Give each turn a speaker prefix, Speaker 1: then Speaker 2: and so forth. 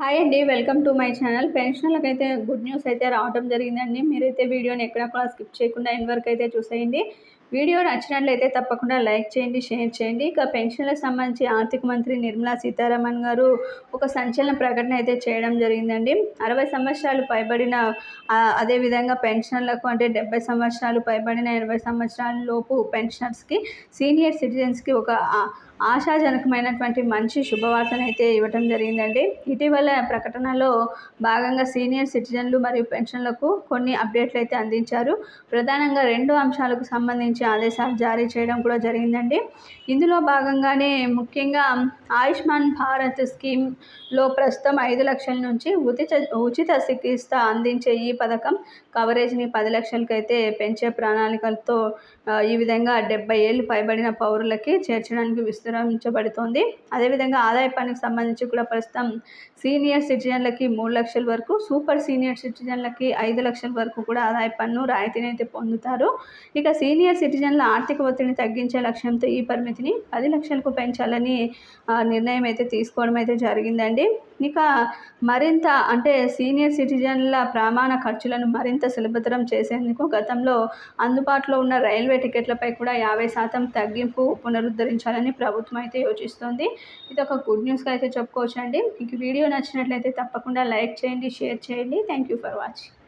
Speaker 1: Hi అండి welcome to my channel. పెన్షన్లకు అయితే గుడ్ న్యూస్ అయితే రావడం జరిగిందండి. మీరైతే వీడియోని ఎక్కడ కూడా స్కిప్ చేయకుండా ఇన్వర్క్ వరకు అయితే చూసేయండి. వీడియో నచ్చినట్లయితే తప్పకుండా లైక్ చేయండి షేర్ చేయండి. ఇక పెన్షన్లకు సంబంధించి ఆర్థిక మంత్రి నిర్మలా సీతారామన్ గారు ఒక సంచలన ప్రకటన అయితే చేయడం జరిగిందండి. అరవై సంవత్సరాలు పైబడిన అదేవిధంగా పెన్షన్లకు అంటే డెబ్బై సంవత్సరాలు పైబడిన ఇరవై సంవత్సరాల లోపు పెన్షనర్స్కి సీనియర్ సిటిజన్స్కి ఒక ఆశాజనకమైనటువంటి మంచి శుభవార్తను అయితే ఇవ్వటం జరిగిందండి. ఇటీవల ప్రకటనలో భాగంగా సీనియర్ సిటిజన్లు మరియు పెన్షన్లకు కొన్ని అప్డేట్లు అయితే అందించారు. ప్రధానంగా రెండు అంశాలకు సంబంధించి ఆదేశాలు జారీ చేయడం కూడా జరిగిందండి. ఇందులో భాగంగానే ముఖ్యంగా ఆయుష్మాన్ భారత్ స్కీమ్లో ప్రస్తుతం ఐదు లక్షల నుంచి ఉచిత ఉచిత చికిత్స అందించే ఈ పథకం కవరేజ్ని పది లక్షలకైతే పెంచే ప్రణాళికలతో ఈ విధంగా డెబ్బై ఏళ్ళు పైబడిన పౌరులకి చేర్చడానికి విస్తరించబడుతోంది. అదేవిధంగా ఆదాయ పన్నుకు సంబంధించి కూడా ప్రస్తుతం సీనియర్ సిటిజన్లకి మూడు లక్షల వరకు సూపర్ సీనియర్ సిటిజన్లకి ఐదు లక్షల వరకు కూడా ఆదాయ పన్ను రాయితీని అయితే పొందుతారు. ఇక సీనియర్ సిటిజన్ల ఆర్థిక ఒత్తిడిని తగ్గించే లక్ష్యంతో ఈ పరిమితిని పది లక్షలకు పెంచాలని నిర్ణయం అయితే తీసుకోవడం అయితే జరిగిందండి. ఇక మరింత అంటే సీనియర్ సిటిజన్ల ప్రమాణ ఖర్చులను మరింత సులభతరం చేసేందుకు గతంలో అందుబాటులో ఉన్న రైల్వే టికెట్లపై కూడా యాభై శాతం తగ్గింపు పునరుద్ధరించాలని ప్రభుత్వం అయితే యోచిస్తుంది. ఇది ఒక గుడ్ న్యూస్గా అయితే చెప్పుకోవచ్చండి. మీకు వీడియో నచ్చినట్లయితే తప్పకుండా లైక్ చేయండి షేర్ చేయండి. Thank you for watching.